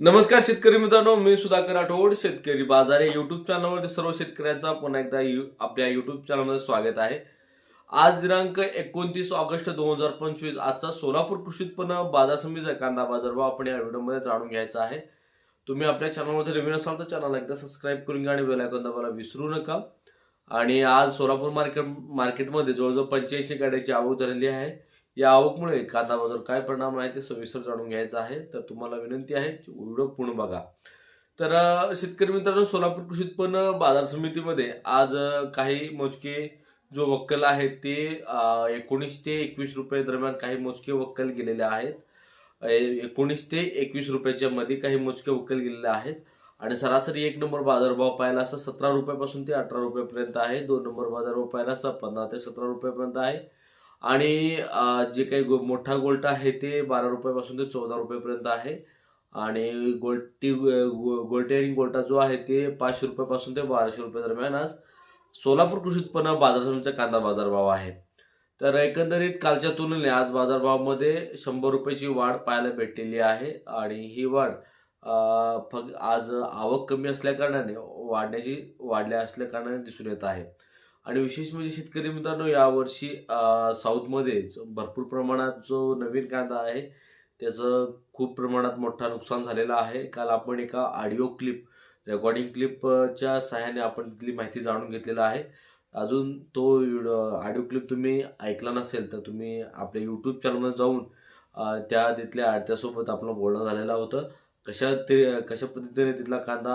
नमस्कार शेतकरी मित्रांनो मी सुधाकर राठोड शेतकरी बाजार या युट्यूब चॅनलवरती सर्व शेतकऱ्यांचा पुन्हा एकदा यु आपल्या युट्यूब चॅनलमध्ये स्वागत आहे. आज दिनांक एकोणतीस ऑगस्ट दोन हजार पंचवीस आजचा सोलापूर कृषी उत्पन्न बाजार समितीचा कांदा बाजार भाव आपण या व्हिडिओमध्ये जाणून घ्यायचा आहे. तुम्ही आपल्या चॅनलमध्ये नवीन असाल तर चॅनल एकदा सबस्क्राईब करून घ्या आणि बेल आयकॉन दाबायला विसरू नका. आणि आज सोलापूर मार्केट मार्केटमध्ये जवळजवळ पंच्याऐंशी गाड्याची आवक झालेली आहे. या आवकमुळे कांदा बाजार काय परिणाम आहे ते सविस्तर जाणून घ्यायचं आहे तर तुम्हाला विनंती आहे व्हिडिओ पूर्ण बघा. तर शेतकरी मित्रांनो सोलापूर कृषी उत्पन्न बाजार समितीमध्ये आज काही मोजके जो वक्कल आहेत ते एकोणीस ते एकवीस रुपये दरम्यान काही मोजके वक्कल गेलेले आहेत. एकोणीस ते एकवीस रुपयाच्या मध्ये काही मोजके वक्कल गेलेले आहेत. आणि सरासरी एक नंबर बाजारभाव पाहायला असता सतरा रुपयापासून ते अठरा रुपयापर्यंत आहे. दोन नंबर बाजारभाव पाहिला असता पंधरा ते सतरा रुपयापर्यंत आहे. आणि जे काही गो- मोठा गोल्ट आहे ते बारा रुपयापासून ते चौदा रुपयापर्यंत आहे. आणि गोल्टी गो- गोल्टेरिंग गोल्टा जो आहे ते पाचशे रुपयापासून ते बाराशे रुपये दरम्यान आज सोलापूर कृषी उत्पन्न बाजार समितीचा कांदा बाजारभाव आहे. तर एकंदरीत कालच्या तुलनेने आज बाजारभावामध्ये शंभर रुपयाची वाढ पाहायला भेटलेली आहे आणि ही वाढ फक्त आज आवक कमी असल्याकारणाने वाढण्याची वाढल्या असल्याकारणाने दिसून येत आहे. आणि विशेष म्हणजे शेतकरी मित्रांनो यावर्षी साऊथमध्येच भरपूर प्रमाणात जो नवीन कांदा आहे त्याचं खूप प्रमाणात मोठा नुकसान झालेलं आहे. काल आपण एका ऑडिओ क्लिप रेकॉर्डिंग क्लिपच्या सहाय्याने आपण तिथली माहिती जाणून घेतलेला आहे. अजून तो ऑडिओ क्लिप तुम्ही ऐकला नसेल तर तुम्ही आपल्या यूट्यूब चॅनलमध्ये जाऊन त्या तिथल्या आडत्यासोबत आपलं बोलणं झालेलं होतं. कशा ते कशा पद्धतीने तिथला कांदा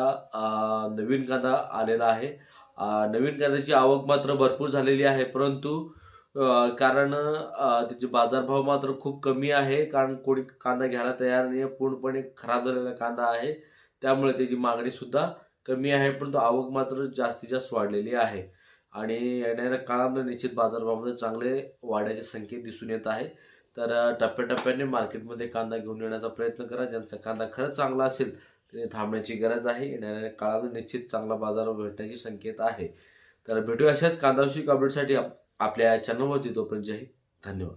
नवीन कांदा आलेला आहे नवीन कांद्याची आवक मात्र भरपूर झालेली आहे परंतु कारण त्याचे बाजारभाव मात्र खूप कमी आहे कारण कोणी कांदा घ्यायला तयार नाही आहे पूर्णपणे खराब झालेला कांदा आहे त्यामुळे त्याची मागणीसुद्धा कमी आहे परंतु आवक मात्र जास्तीत जास्त वाढलेली आहे. आणि येणाऱ्या काळामध्ये निश्चित बाजारभावामध्ये चांगले वाढायचे संकेत दिसून येत आहे. तर टप्प्याटप्प्याने मार्केटमध्ये कांदा घेऊन येण्याचा प्रयत्न करा ज्यांचा कांदा खरंच चांगला असेल थांबण्याची गरज आहे. येणाऱ्या काळात निश्चित चांगला बाजार भेटण्याची संकेत आहे. तर भेटूया अशाच कांदावशी अपडेटसाठी आप- आपल्या चॅनलवरती तोपर्यंत जय धन्यवाद.